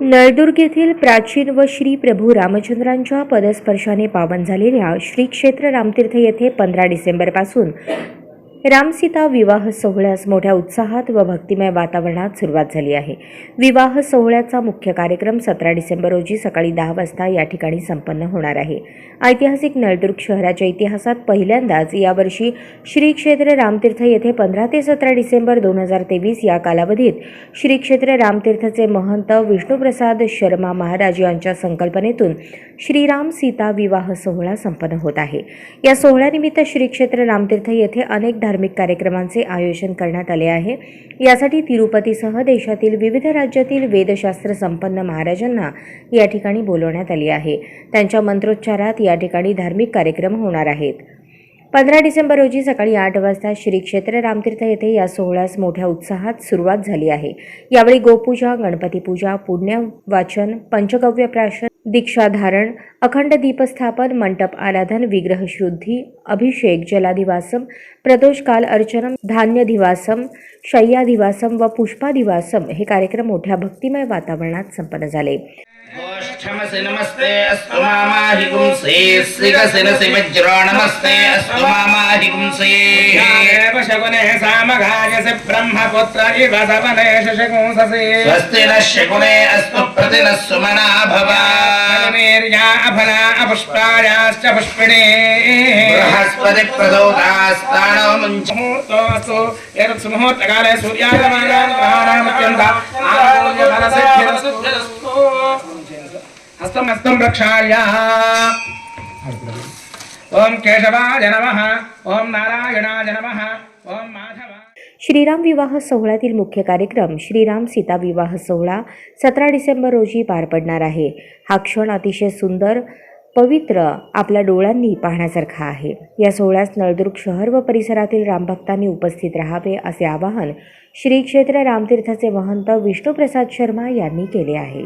नळदुर्ग येथील प्राचीन व श्री प्रभू रामचंद्रांच्या पदस्पर्शाने पावन झालेल्या श्री क्षेत्र रामतीर्थ येथे पंधरा डिसेंबरपासून रामसीता विवाह सोहळ्यास मोठ्या उत्साहात व भक्तिमय वातावरणात सुरुवात झाली आहे. विवाह सोहळ्याचा मुख्य कार्यक्रम सतरा डिसेंबर रोजी सकाळी दहा वाजता या ठिकाणी संपन्न होणार आहे. ऐतिहासिक नळदुर्ग शहराच्या इतिहासात पहिल्यांदाच यावर्षी श्री क्षेत्र रामतीर्थ येथे पंधरा ते सतरा डिसेंबर दोन हजार तेवीस या कालावधीत श्री क्षेत्र रामतीर्थचे महंत विष्णुप्रसाद शर्मा महाराज यांच्या संकल्पनेतून श्रीराम सीता विवाह सोहळा संपन्न होत आहे. या सोहळ्यानिमित्त श्री क्षेत्र रामतीर्थ येथे अनेक धार्मिक कार्यक्रमांचे आयोजन करण्यात आले आहे. यासाठी तिरुपतीसह देशातील विविध राज्यातील वेदशास्त्र संपन्न महाराजांना या ठिकाणी बोलवण्यात आले आहे. त्यांच्या मंत्रोच्चारात या ठिकाणी धार्मिक कार्यक्रम होणार आहेत. पंधरा डिसेंबर रोजी सकाळी आठ वाजता श्री क्षेत्र रामतीर्थ येथे या सोहळ्यास मोठ्या उत्साहात सुरुवात झाली आहे. यावेळी गोपूजा गणपती पूजा पुण्यवाचन पंचगव्य प्राशन दीक्षाधारण अखंड दीपस्थापन मंडप आराधन विग्रह शुद्धी अभिषेक जलाधिवासम प्रदोष काल अर्चनम धान्यधिवासम शय्याधिवासम व पुष्पाधिवासम हे कार्यक्रम मोठ्या भक्तिमय वातावरणात संपन्न झाले. गोष्ठमसि नमस्ते अस्तु मामाहि पुंसे श्रीकसिनसि वज्रो नमस्ते अस्तु मामाहि पुंसे एव शकुने सामघायसि ब्रह्मपुत्र इव सवने शशकुंससि स्वस्ति नः शकुने अस्तु प्रतिनः सुमना भव वीर्या अफला अपुष्पायाश्च पुष्पिणे बृहस्पति प्रदोतास्तानो मुञ्च मुहूर्तोऽस्तु एतत् सुमुहूर्तकाले सूर्यागमानान् ग्रहाणामत्यन्त आरोग्य फलसिद्धिरस्तु प्रक्षाल्य केशवाय नमः ओम नारायणाय नमः ओम माधव। श्रीराम विवाह सोहळ्यातील मुख्य कार्यक्रम श्रीराम सीता विवाह सोहळा सतरा डिसेंबर रोजी पार पडणार आहे. हा क्षण अतिशय सुंदर पवित्र आपल्या डोळ्यांनी पाहण्यासारखा आहे. या सोहळ्यास नळदुर्ग शहर व परिसरातील रामभक्तांनी उपस्थित राहावे असे आवाहन श्री क्षेत्र रामतीर्थाचे महंत विष्णुप्रसाद शर्मा यांनी केले आहे.